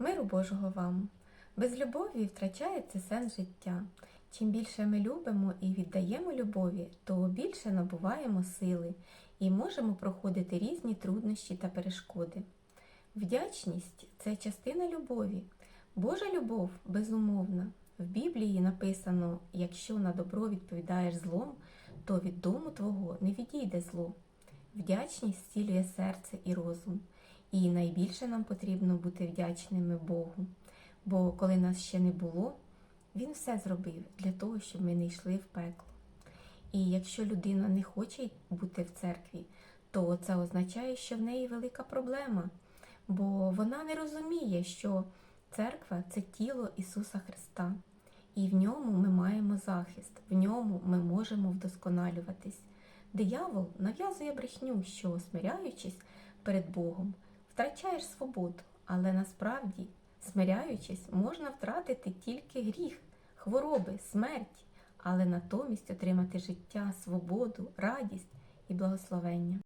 Миру Божого вам! Без любові втрачається сенс життя. Чим більше ми любимо і віддаємо любові, то більше набуваємо сили і можемо проходити різні труднощі та перешкоди. Вдячність це частина любові. Божа любов безумовна. В Біблії написано: якщо на добро відповідаєш злом, то від дому твого не відійде зло. Вдячність зцілює серце і розум. І найбільше нам потрібно бути вдячними Богу. Бо коли нас ще не було, Він все зробив для того, щоб ми не йшли в пекло. І якщо людина не хоче бути в церкві, то це означає, що в неї велика проблема, бо вона не розуміє, що церква це тіло Ісуса Христа, і в ньому ми маємо захист, в ньому ми можемо вдосконалюватись. Диявол нав'язує брехню, що, смиряючись перед Богом, втрачаєш свободу, але насправді, смиряючись, можна втратити тільки гріх, хвороби, смерть, але натомість отримати життя, свободу, радість і благословення.